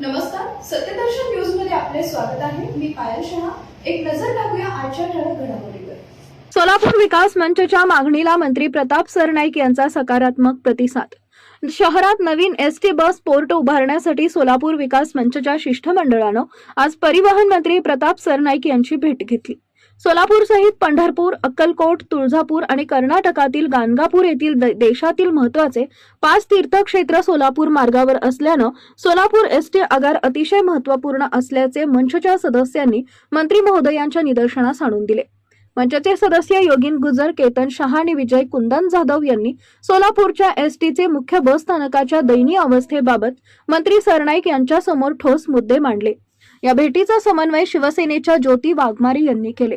नमस्कार सत्यदर्शन न्यूजमध्ये आपले स्वागत आहे. मी पायल शहा. एक नजर टाकूया आजच्या ठळक घडामोडीवर. सोलापूर विकास मंचच्या मागणीला मंत्री प्रताप सरनाईक यांचा सकारात्मक प्रतिसाद. शहरात नवीन एस टी बस पोर्ट उभारण्यासाठी सोलापूर विकास मंचच्या शिष्टमंडळानं आज परिवहन मंत्री प्रताप सरनाईक यांची भेट घेतली. सोलापूरसहित पंढरपूर अक्कलकोट तुळजापूर आणि कर्नाटकातील गाणगापूर येथील देशातील महत्त्वाचे पाच तीर्थक्षेत्र सोलापूर मार्गावर असल्यानं सोलापूर एस टी आगार अतिशय महत्त्वपूर्ण असल्याचे मंचच्या सदस्यांनी मंत्री महोदयांच्या निदर्शनास आणून दिले. मंचचे सदस्य योगिन गुजर केतन शहा आणि विजय कुंदन जाधव यांनी सोलापूरच्या एसटीचे मुख्य बस स्थानकाच्या दयनीय अवस्थेबाबत मंत्री सरनाईक यांच्यासमोर ठोस मुद्दे मांडले. या भेटीचा समन्वय शिवसेनेच्या ज्योती वाघमारे यांनी केले.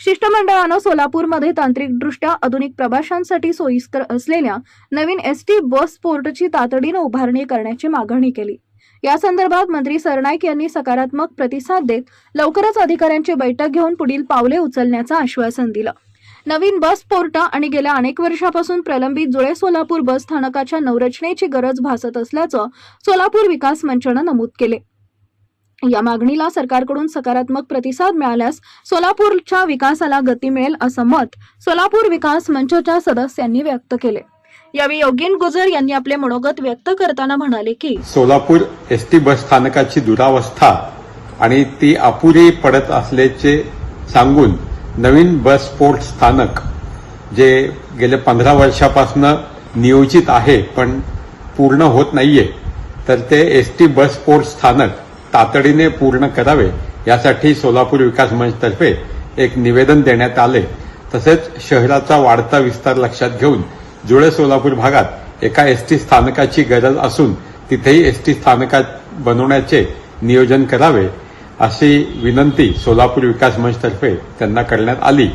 शिष्टमंडळानं सोलापूरमध्ये तांत्रिकदृष्ट्या आधुनिक प्रवाशांसाठी सोयीस्कर असलेल्या नवीन एस टी बस पोर्टची तातडीनं उभारणी करण्याची मागणी केली. या संदर्भात मंत्री सरनाईक यांनी सकारात्मक प्रतिसाद देत लवकरच अधिकाऱ्यांची बैठक घेऊन पुढील पावले उचलण्याचं आश्वासन दिलं. नवीन बस पोर्ट आणि गेल्या अनेक वर्षापासून प्रलंबित जुळे सोलापूर बस स्थानकाच्या नवरचनेची गरज भासत असल्याचं सोलापूर विकास मंचानं नमूद केले. या मागणीला सरकारकडून सकारात्मक प्रतिसाद मिळाल्यास सोलापूरच्या विकासाला गती मिळेल असं मत सोलापूर विकास मंचच्या सदस्यांनी व्यक्त केले. यावेळी योगीन गुजर यांनी आपले मनोगत व्यक्त करताना म्हणाले की सोलापूर एस टी बस स्थानकाची दुरावस्था आणि ती अपुरी पडत असल्याचे सांगून नवीन बस पोर्ट स्थानक जे गेल्या पंधरा वर्षापासून नियोजित आहे पण पूर्ण होत नाहीये तर ते एस टी बस पोर्ट स्थानक तातडीने पूर्ण करावे यासाठी सोलापूर विकास मंचतर्फे एक निवेदन देण्यात आले. तसेच शहराचा वाढता विस्तार लक्षात घेऊन जुळे सोलापूर भागात एका एस टी स्थानकाची गरज असून तिथेही एस टी स्थानकात बनवण्याचे नियोजन करावे अशी विनंती सोलापूर विकास मंचतर्फे त्यांना करण्यात आली.